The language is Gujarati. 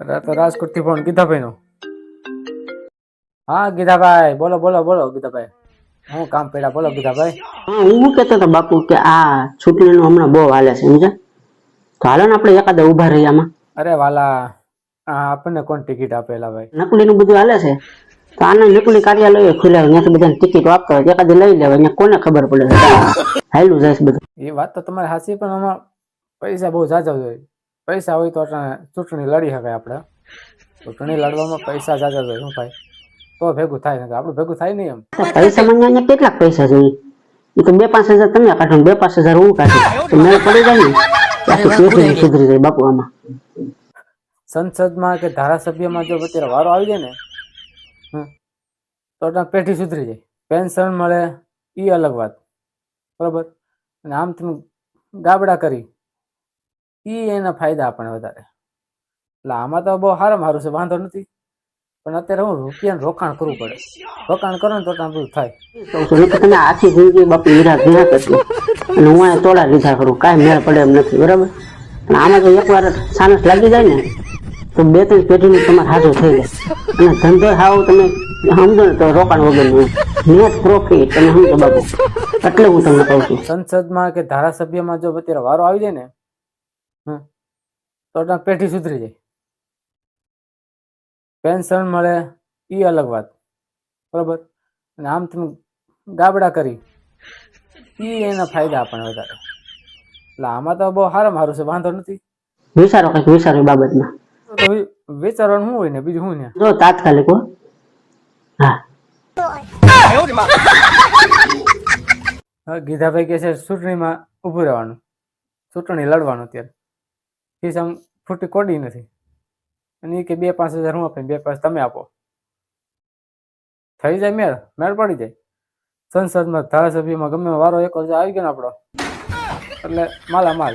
અરે તો રાજકોટથી ફોન ગીતાભાઈ નો હા ગીતાભાઈ બોલો બોલો બોલો ગીતાભાઈ. હું કામ પડ્યા બોલો ગીતાભાઈ. હા હું શું કહેતો હતો બાપુ કે આ ચૂંટણીનું હમણાં બહુ હાલે છે સમજે તો હાલો ને આપણે એકાદા ઊભા રહીએ આમાં. અરે વાલા આ આપણને કોણ ટિકિટ આપેલા ભાઈ? નકલીનું બધું હાલે છે? તો આને નકલી કાર્યાલય ખુલ્યા હોય ત્યાંથી બધાને ટિકિટ આપતા હોય એકાદી લઈ લેવાય અહીંયા કોને ખબર પડે? છે જાય બધું. એ વાત તો તમારે સાચી પણ આમાં પૈસા બહુ જાજા જોઈએ પૈસા હોય તો ચૂંટણી લડી શકાય આપણે. ચૂંટણી લડવામાં પૈસા જાજા જોઈએ શું ભાઈ? તો ભેગું થાય ને આપણું ભેગું થાય નહીં એમ. પૈસા મંગાવીને કેટલા પૈસા જોઈએ? એ તો બે પાંચ હજાર તમે કાઢો બે પાંચ હજાર હું કાઢું. તો મેળ પડી જાય ને આખી પેઢી સુધરી જાય બાપુ આમાં સંસદમાં કે ધારાસભ્યમાં જો અત્યારે વારો આવી જાય ને તો પેઢી સુધરી જાય. પેન્શન મળે એ અલગ વાત. બરોબર? અને આમ તમે ગાબડા કરી. એ એના ફાયદા આપણને વધારે. એટલે આમાં તો બહુ સારામાં મારું છે વાંધો નથી. પણ અત્યારે હું રૂપિયાનું રોકાણ કરવું પડે. રોકાણ કરો ને તો બધું થાય. તને આખી જિંદગી બાપુ હીરા ભીણા કરતી. અને હું અહીંયા તોડા લીધા કરું કાંઈ મેળ પડે એમ નથી બરાબર? અને આમાં તો એકવાર સાનસ લાગી જાય ને તો બે ત્રણ પેઢીનું તમારે હાજર થઈ જાય. અને ધંધો હાવ તમે સમજો ને તો રોકાણ વગરનું. નેટ પ્રોફિટ તમે સમજો બાપુ. એટલે હું તમને કહું છું. સંસદમાં કે ધારાસભ્યમાં જો અત્યારે વારો આવી જાય ને હમ, તો અટાણે પેઢી સુધરી જાય. પેન્શન મળે એ અલગ વાત. બરોબર? અને આમ તમે ગાબડા કરી એ એના ફાયદા આપણને વધારે. એટલે આમાં તો બહુ સારામાં સારું છે વાંધો નથી. વિચારો કંઈક વિચારો બાબતમાં. તો વિચારવાનું શું હોય ને બીજું શું ને? જો તાત્કાલિક હો. હા. ગીધાભાઈ કહે છે ચૂંટણીમાં ઊભું રહેવાનું. ચૂંટણી લડવાનું અત્યારે આમ ફૂટી કોડી નથી. અને એ કે બે પાંચ હજાર હું આપે બે પાંચ તમે આપો. થઈ જાય મેળ મેળ પડી જાય. સંસદમાં ધારાસભ્યમાં ગમે વારો એક હજાર આવી ગયો ને આપણો. એટલે માલા માલ